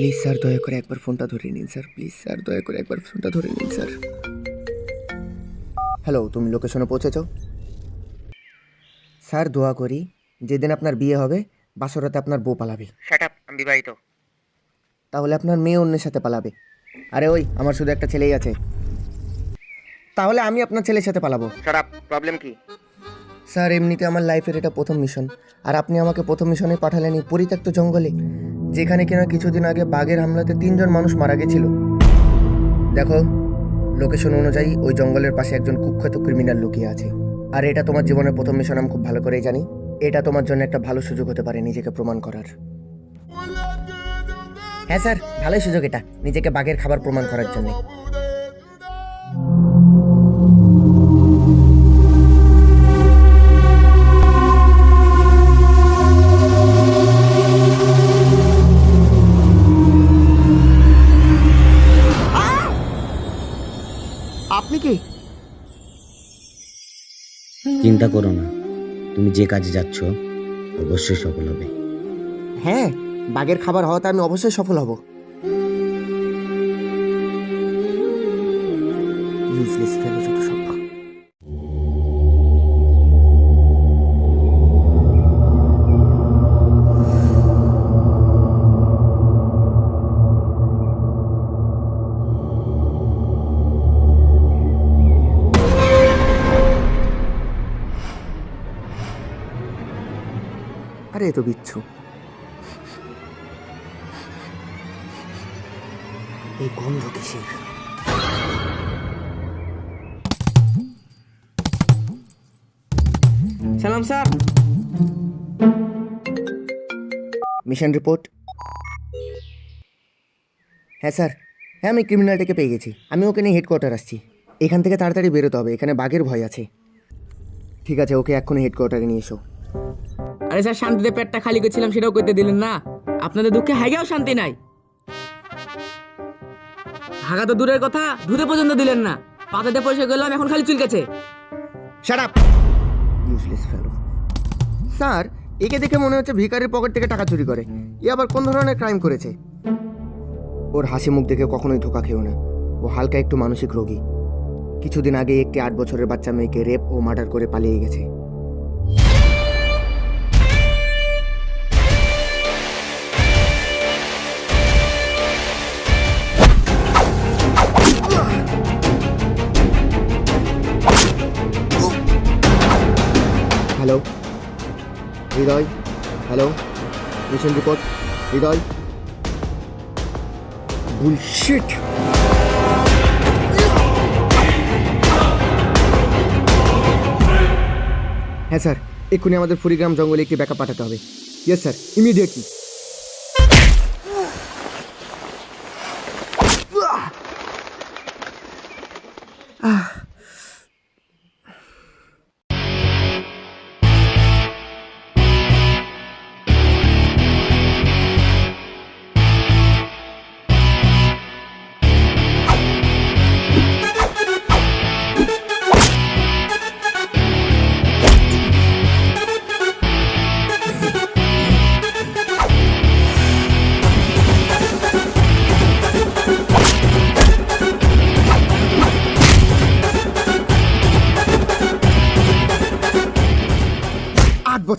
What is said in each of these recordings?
Please sir দয়া করে একবার ফোনটা ধরে নিন স্যার প্লিজ স্যার দয়া করে একবার ফোনটা ধরে নিন স্যার হ্যালো তুমি লোকেশনে পৌঁছেছ? স্যার দোয়া করি যেদিন আপনার বিয়ে হবে বাসরাতে আপনার বউ পালাবে। শাট আপ আমি বিবাহিত। তাহলে আপনার মেয়ে অন্যের সাথে পালাবে। আরে ওই আমার শুধু একটা ছেলেই আছে। তাহলে আমি আপনার ছেলের সাথে পালাবো। শাট আপ প্রবলেম কি? স্যার, এমনিতে আমার লাইফের এটা প্রথম মিশন আর আপনি আমাকে প্রথম মিশনে পাঠালেন এই পরিত্যক্ত জঙ্গলে, যেখানে কিনা কিছুদিন আগে বাঘের হামলাতে তিনজন মানুষ মারা গেছিল। দেখো লোকেশন অনুযায়ী ওই জঙ্গলের পাশে একজন কুখ্যাত ক্রিমিনাল লুকিয়ে আছে। আর এটা তোমার জীবনের প্রথম মিশন আমি খুব ভালো করেই জানি। এটা তোমার জন্য একটা ভালো সুযোগ হতে পারে নিজেকে প্রমাণ করার। হ্যাঁ স্যার, ভালোই সুযোগ এটা, নিজেকে বাঘের খাবার প্রমাণ করার জন্য। আপনি কি? চিন্তা করো না। তুমি যে কাজে যাচ্ছ অবশ্যই সফল হবে। হ্যাঁ বাঘের খাবার হওয়াতে আমি অবশ্যই সফল হব। ইউজলেস ফেলো যত সব। আরে এ তো বিচ্ছু। এই গন্ধ কিসের? সালাম স্যার। Mission report. হ্যাঁ স্যার। হ্যাঁ আমি ক্রিমিনালটাকে পেয়ে গেছি। আমি ওকে নিয়ে হেডকোয়ার্টার আসছি। এখান থেকে তাড়াতাড়ি বেরোতে হবে এখানে বাঘের ভয় আছে। ঠিক আছে ওকে এক্ষুনি হেডকোয়ার্টারে নিয়ে এসো। আরে স্যার শান্তিতে পেটটা খালি করছিলাম সেটাও করতে দিলেন না। আপনাদের দুঃখে হাগেও শান্তি নাই। হাগা তো দূরের কথা ধুতে পর্যন্ত দিলেন না। পাতাতে পয়সা গেলাম এখন খালি চুলকেছে shut up useless fellow sir একে দেখে মনে হচ্ছে ভিকারির পকেট থেকে টাকা চুরি করে। এ আবার কোন ধরনের ক্রাইম করেছে? ওর হাসি মুখ দেখে কখনোই ধোকা খেও না। ও হালকা একটু মানসিক রোগী। কিছুদিন আগে একটি আট বছরের বাচ্চা মেয়েকে রেপ ও মার্ডার করে পালিয়ে গেছে। Hello. Hridoy, hello. Mission report, Hridoy. Bullshit হ্যাঁ স্যার, এক্ষুনি আমাদের ফুরিগ্রাম জঙ্গলে একটি ব্যাকআপ পাঠাতে হবে। ইয়েস স্যার ইমিডিয়েটলি আট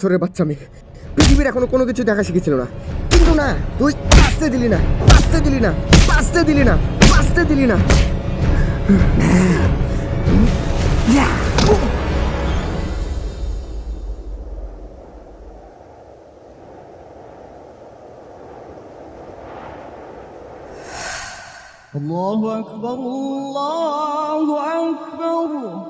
বছরের বাচ্চা মেয়ে পৃথিবীর এখনো কোনো কিছু দেখা শিখেছিল না কিন্তু না তুই বাঁচতে দিলি না বাঁচতে দিলি না বাঁচতে দিলি না বাঁচতে দিলি না الله أكبر الله أكبر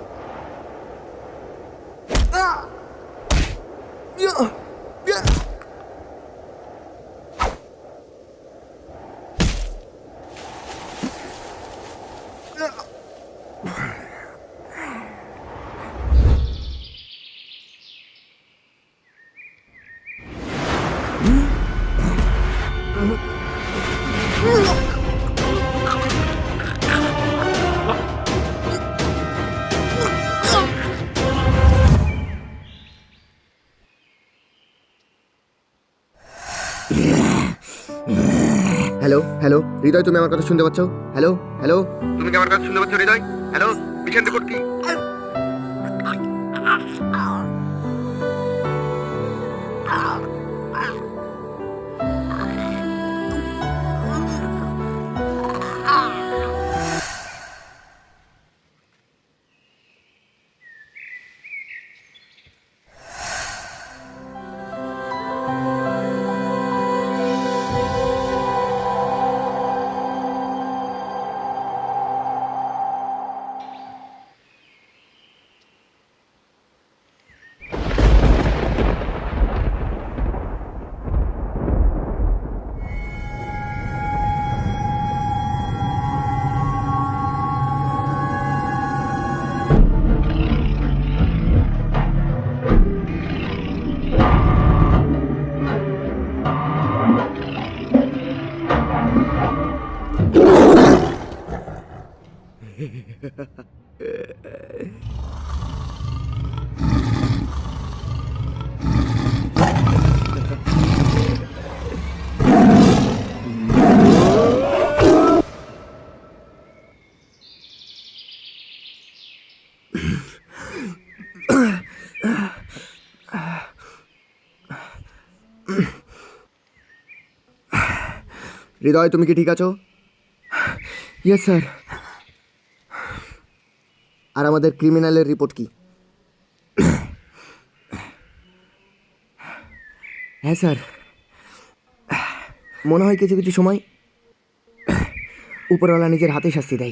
হ্যালো হৃদয় তুমি আমার কথা শুনতে পাচ্ছ হ্যালো হ্যালো তুমি কি আমার কথা শুনতে পাচ্ছ হৃদয় হ্যালো বিশান্ত রিপোর্ট কি হৃদয় তুমি কি ঠিক আছো ইয়েস স্যার আর আমাদের ক্রিমিনালের রিপোর্ট কি? হ্যাঁ স্যার। মনে হয় কিছু কিছু সময় উপরওয়ালা নিজের হাতে শাস্তি দেয়।